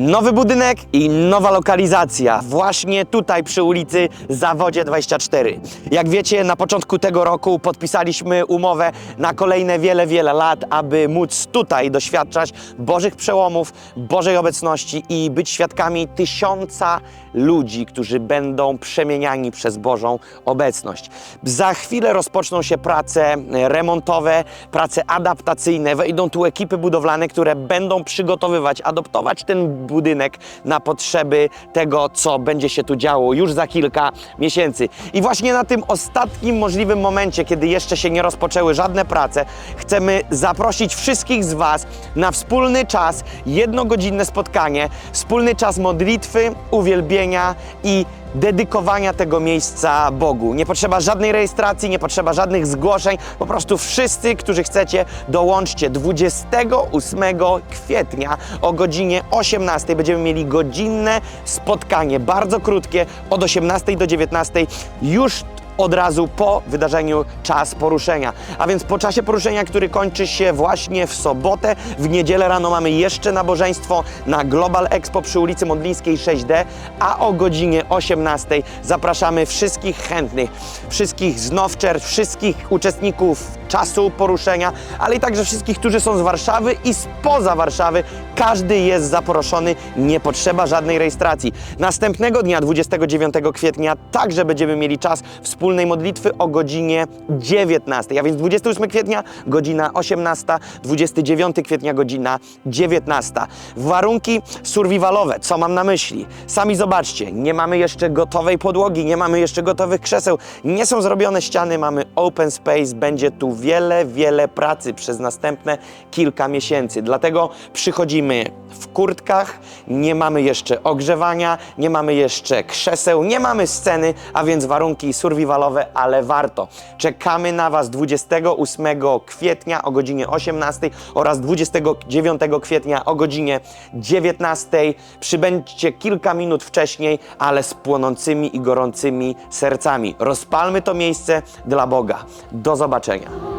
Nowy budynek i nowa lokalizacja. Właśnie tutaj przy ulicy Zawodzie 24. Jak wiecie, na początku tego roku podpisaliśmy umowę na kolejne wiele, wiele lat, aby móc tutaj doświadczać Bożych przełomów, Bożej obecności i być świadkami tysiąca ludzi, którzy będą przemieniani przez Bożą obecność. Za chwilę rozpoczną się prace remontowe, prace adaptacyjne. Wejdą tu ekipy budowlane, które będą przygotowywać, adoptować ten budynek na potrzeby tego, co będzie się tu działo już za kilka miesięcy. I właśnie na tym ostatnim możliwym momencie, kiedy jeszcze się nie rozpoczęły żadne prace, chcemy zaprosić wszystkich z Was na wspólny czas, jednogodzinne spotkanie, wspólny czas modlitwy, uwielbienia i dedykowania tego miejsca Bogu. Nie potrzeba żadnej rejestracji, nie potrzeba żadnych zgłoszeń. Po prostu wszyscy, którzy chcecie, dołączcie 28 kwietnia o godzinie 18. Będziemy mieli godzinne spotkanie, bardzo krótkie, od 18 do 19. Już od razu po wydarzeniu czas poruszenia. A więc po czasie poruszenia, który kończy się właśnie w sobotę, w niedzielę rano mamy jeszcze nabożeństwo na Global Expo przy ulicy Modlińskiej 6D, a o godzinie 18 zapraszamy wszystkich chętnych, wszystkich z Nowczer, wszystkich uczestników czasu poruszenia, ale i także wszystkich, którzy są z Warszawy i spoza Warszawy. Każdy jest zaproszony, nie potrzeba żadnej rejestracji. Następnego dnia, 29 kwietnia, także będziemy mieli czas wspólnej modlitwy o godzinie 19. A więc 28 kwietnia, godzina 18, 29 kwietnia, godzina 19. Warunki survivalowe, co mam na myśli? Sami zobaczcie, nie mamy jeszcze gotowej podłogi, nie mamy jeszcze gotowych krzeseł, nie są zrobione ściany, mamy open space, będzie tu wiele, wiele pracy przez następne kilka miesięcy. Dlatego przychodzimy w kurtkach, nie mamy jeszcze ogrzewania, nie mamy jeszcze krzeseł, nie mamy sceny, a więc warunki survivalowe, ale warto. Czekamy na Was 28 kwietnia o godzinie 18 oraz 29 kwietnia o godzinie 19. Przybędźcie kilka minut wcześniej, ale z płonącymi i gorącymi sercami. Rozpalmy to miejsce dla Boga. Do zobaczenia.